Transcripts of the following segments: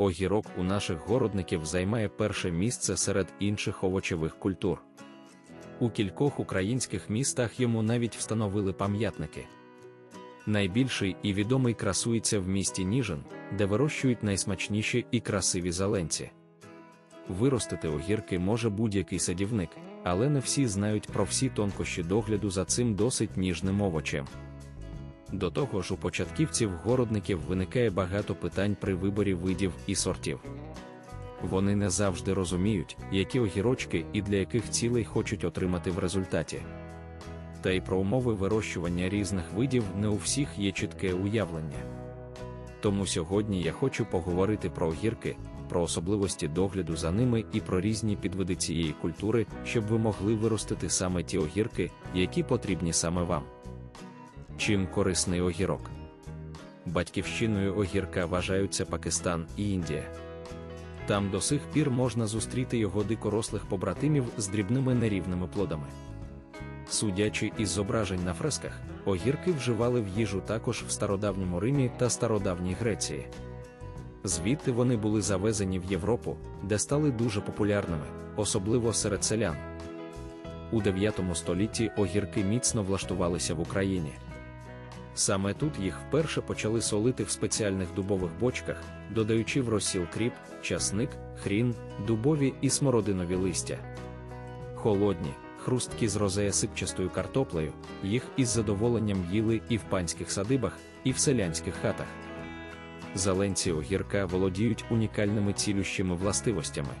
огірок у наших городників займає перше місце серед інших овочевих культур. У кількох українських містах йому навіть встановили пам'ятники. Найбільший і відомий красується в місті Ніжин, де вирощують найсмачніші і красиві зеленці. Виростити огірки може будь-який садівник, але не всі знають про всі тонкощі догляду за цим досить ніжним овочем. До того ж, у початківців-городників виникає багато питань при виборі видів і сортів. Вони не завжди розуміють, які огірочки і для яких цілей хочуть отримати в результаті. Та й про умови вирощування різних видів не у всіх є чітке уявлення. Тому сьогодні я хочу поговорити про огірки, про особливості догляду за ними і про різні підвиди цієї культури, щоб ви могли виростити саме ті огірки, які потрібні саме вам. Чим корисний огірок? Батьківщиною огірка вважаються Пакистан і Індія. Там до сих пір можна зустріти його дикорослих побратимів з дрібними нерівними плодами. Судячи із зображень на фресках, огірки вживали в їжу також в стародавньому Римі та стародавній Греції. Звідти вони були завезені в Європу, де стали дуже популярними, особливо серед селян. У 9 столітті огірки міцно влаштувалися в Україні. Саме тут їх вперше почали солити в спеціальних дубових бочках, додаючи в розсіл кріп, часник, хрін, дубові і смородинові листя. Холодні, хрусткі з розея сипчастою картоплею, їх із задоволенням їли і в панських садибах, і в селянських хатах. Зеленці огірка володіють унікальними цілющими властивостями.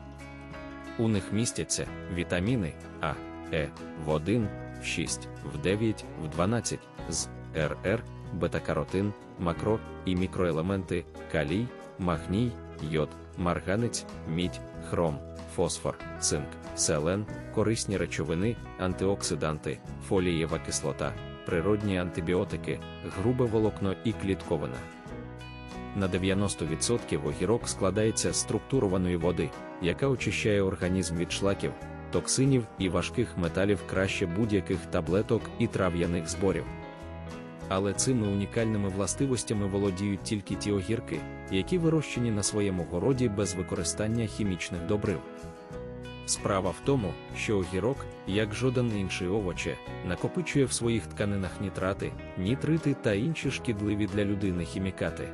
У них містяться вітаміни А, Е, в 1, в 6, в 9, в 12, з РР, бета-каротин, макро і мікроелементи, калій, магній, йод, марганець, мідь, хром, фосфор, цинк, селен, корисні речовини, антиоксиданти, фолієва кислота, природні антибіотики, грубе волокно і клітковина. На 90% огірок складається з структурованої води, яка очищає організм від шлаків, токсинів і важких металів краще будь-яких таблеток і трав'яних зборів. Але цими унікальними властивостями володіють тільки ті огірки, які вирощені на своєму городі без використання хімічних добрив. Справа в тому, що огірок, як жоден інший овоче, накопичує в своїх тканинах нітрати, нітрити та інші шкідливі для людини хімікати.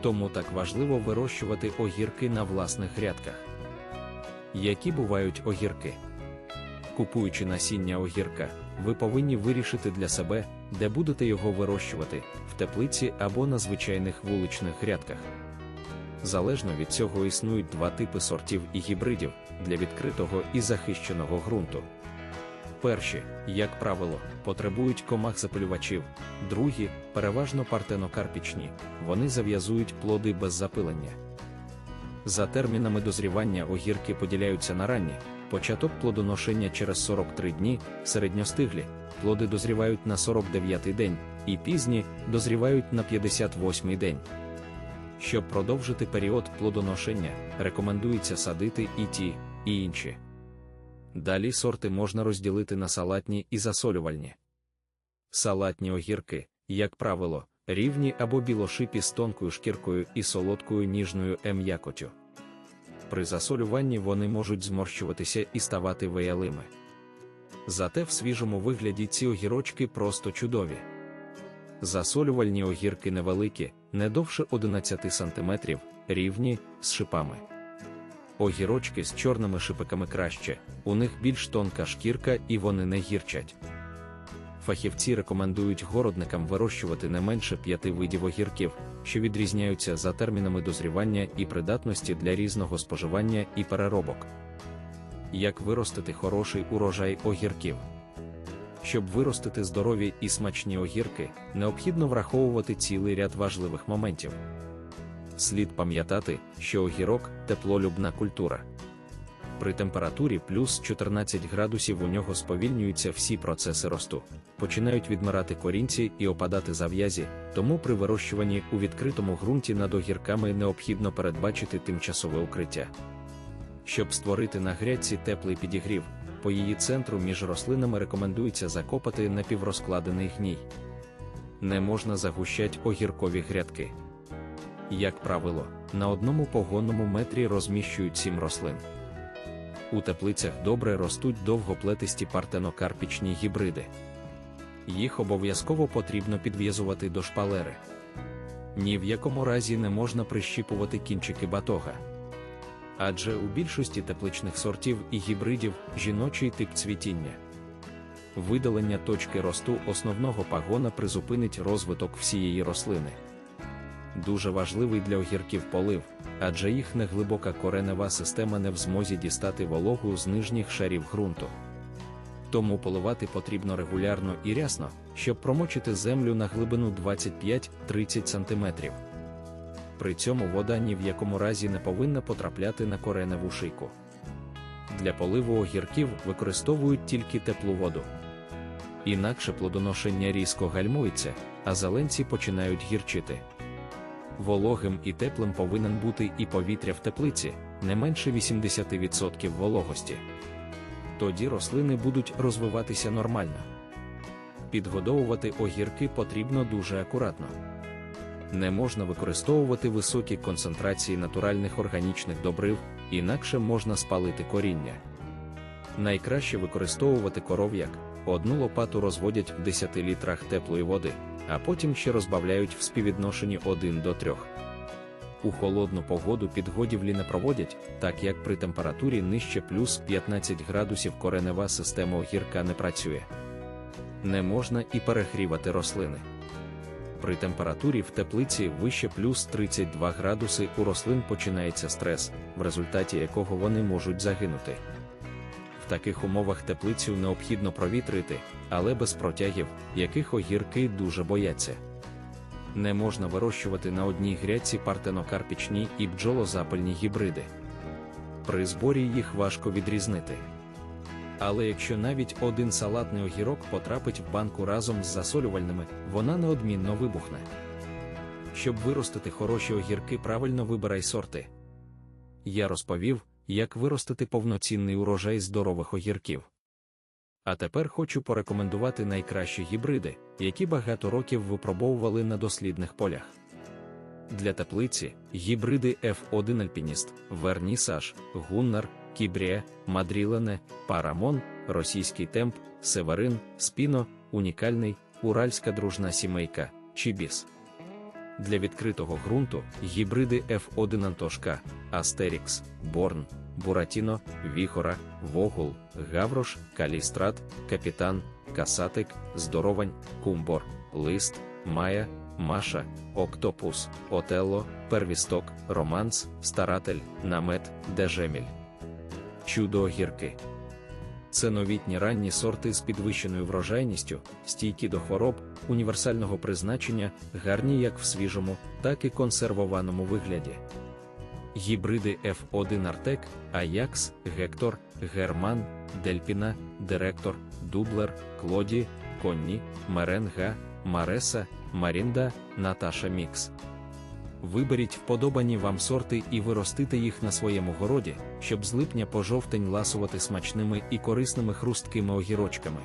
Тому так важливо вирощувати огірки на власних грядках. Які бувають огірки? Купуючи насіння огірка, ви повинні вирішити для себе, де будете його вирощувати в теплиці або на звичайних вуличних грядках. Залежно від цього існують два типи сортів і гібридів для відкритого і захищеного ґрунту. Перші, як правило, потребують комах запилювачів, другі переважно партенокарпічні, вони зав'язують плоди без запилення. За термінами дозрівання огірки поділяються на ранні, початок плодоношення через 43 дні, середньостиглі, плоди дозрівають на 49-й день, і пізні дозрівають на 58-й день. Щоб продовжити період плодоношення, рекомендується садити і ті, і інші. Далі сорти можна розділити на салатні і засолювальні. Салатні огірки, як правило, рівні або білошипі з тонкою шкіркою і солодкою ніжною ем'якотю. При засолюванні вони можуть зморщуватися і ставати веялими. Зате в свіжому вигляді ці огірочки просто чудові. Засолювальні огірки невеликі, не довше 11 см, рівні, з шипами. Огірочки з чорними шипиками краще, у них більш тонка шкірка і вони не гірчать. Фахівці рекомендують городникам вирощувати не менше п'яти видів огірків, що відрізняються за термінами дозрівання і придатності для різного споживання і переробок. Як виростити хороший урожай огірків? Щоб виростити здорові і смачні огірки, необхідно враховувати цілий ряд важливих моментів. Слід пам'ятати, що огірок теплолюбна культура. При температурі плюс 14 градусів у нього сповільнюються всі процеси росту, починають відмирати корінці і опадати зав'язі, тому при вирощуванні у відкритому ґрунті над огірками необхідно передбачити тимчасове укриття. Щоб створити на грядці теплий підігрів, по її центру між рослинами рекомендується закопати напіврозкладений гній. Не можна загущать огіркові грядки. Як правило, на одному погонному метрі розміщують сім рослин. У теплицях добре ростуть довгоплетисті партенокарпічні гібриди. Їх обов'язково потрібно підв'язувати до шпалери. Ні в якому разі не можна прищіпувати кінчики батога. Адже у більшості тепличних сортів і гібридів жіночий тип цвітіння. Видалення точки росту основного пагона призупинить розвиток всієї рослини. Дуже важливий для огірків полив, адже їх неглибока коренева система не в змозі дістати вологу з нижніх шарів ґрунту. Тому поливати потрібно регулярно і рясно, щоб промочити землю на глибину 25-30 см. При цьому вода ні в якому разі не повинна потрапляти на кореневу шийку. Для поливу огірків використовують тільки теплу воду. Інакше плодоношення різко гальмується, а зеленці починають гірчити. Вологим і теплим повинен бути і повітря в теплиці, не менше 80% вологості. Тоді рослини будуть розвиватися нормально. Підгодовувати огірки потрібно дуже акуратно. Не можна використовувати високі концентрації натуральних органічних добрив, інакше можна спалити коріння. Найкраще використовувати коров'як, одну лопату розводять в 10 літрах теплої води, а потім ще розбавляють в співвідношенні 1 до 3. У холодну погоду підгодівлі не проводять, так як при температурі нижче плюс 15 градусів коренева система огірка не працює. Не можна і перегрівати рослини. При температурі в теплиці вище плюс 32 градуси у рослин починається стрес, в результаті якого вони можуть загинути. В таких умовах теплицю необхідно провітрити, але без протягів, яких огірки дуже бояться. Не можна вирощувати на одній грядці партенокарпічні і бджолозапальні гібриди. При зборі їх важко відрізнити. Але якщо навіть один салатний огірок потрапить в банку разом з засолювальними, вона неодмінно вибухне. Щоб виростити хороші огірки, правильно вибирай сорти. Я розповів, як виростити повноцінний урожай здорових огірків. А тепер хочу порекомендувати найкращі гібриди, які багато років випробовували на дослідних полях. Для теплиці гібриди F1 Альпініст, Вернісаж, Гуннар, Кібрія, Мадрілене, Парамон, Російський темп, Северин, Спіно, Унікальний, Уральська дружна сімейка, Чібіс. Для відкритого ґрунту гібриди F1 Антошка, Астерікс, Борн, Буратіно, Віхора, Вогул, Гаврош, Калістрат, Капітан, Касатик, Здоровань, Кумбор, Лист, Майя, Маша, Октопус, Отелло, Первісток, Романс, Старатель, Намет, Дежеміль. Чудо огірки. Це новітні ранні сорти з підвищеною врожайністю, стійкі до хвороб, універсального призначення, гарні як в свіжому, так і консервованому вигляді. Гібриди F1 Артек, Аякс, Гектор, Герман, Дельпіна, Директор, Дублер, Клоді, Конні, Меренга, Мареса, Марінда, Наташа Мікс. Виберіть вподобані вам сорти і виростите їх на своєму городі, щоб з липня по жовтень ласувати смачними і корисними хрусткими огірочками.